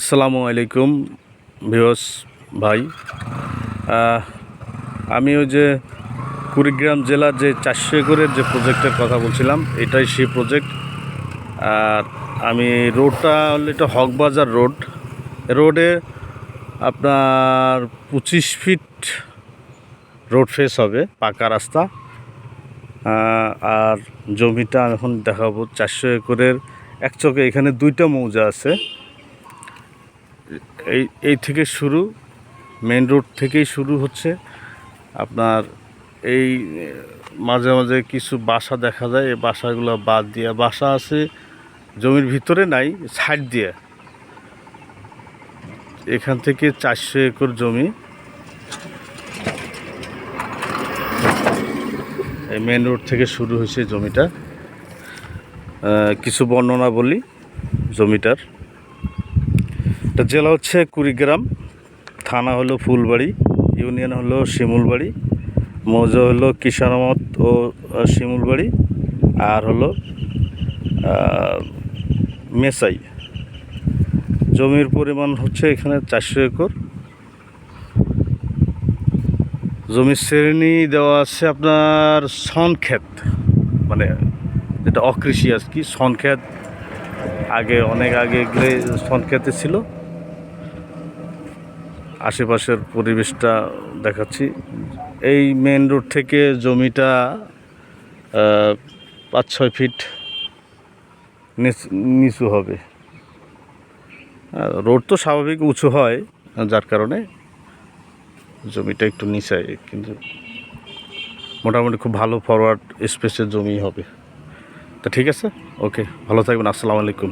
আসসালামু আলাইকুম ভিওস ভাই। আমি ওই যে কুড়িগ্রাম জেলার যে চারশো একরের যে প্রজেক্টের কথা বলছিলাম, এটাই সেই প্রজেক্ট। আর আমি রোডটা হলো এটা হকবাজার রোড। রোডে আপনার পঁচিশ ফিট রোড ফেস হবে, পাকা রাস্তা। আর জমিটা এখন দেখাবো, চারশো একরের। এক চকে এখানে দুইটা মৌজা আছে। এই এই থেকে শুরু মেন রোড থেকেই শুরু হচ্ছে। আপনার এই, মাঝে মাঝে কিছু বাসা দেখা যায়, এই বাসাগুলো বাদ দিয়ে, বাসা আছে জমির ভিতরে নাই, সাইড দিয়ে। এখান থেকে চারশো একর জমি। এই মেন রোড থেকে শুরু হয়েছে জমিটা। কিছু বর্ণনা বলি জমিটার। এটা জেলা হচ্ছে কুড়িগ্রাম। থানা হলো ফুলবাড়ি, ইউনিয়ন হলো শিমুলবাড়ি, মৌজা হলো কিষানমত ও শিমুলবাড়ি, আর হলো মেসাই। জমির পরিমাণ হচ্ছে এখানে চারশো একর। জমির শ্রেণি দেওয়া আছে আপনার সনক্ষেত মানে যেটা অকৃষি আর কি, সনক্ষেত আগে, অনেক আগে গেলে সনক্ষেতে ছিল। আশেপাশের পরিবেশটা দেখাচ্ছি। এই মেন রোড থেকে জমিটা পাঁচ ছয় ফিট নিচ- হবে। রোড তো স্বাভাবিক উঁচু হয়, যার কারণে জমিটা একটু নিচায় কিন্তু মোটামুটি খুব ভালো ফরওয়ার্ড স্পেসের জমি হবে। তা ঠিক আছে? ওকে ভালো থাকবেন আসসালামু আলাইকুম।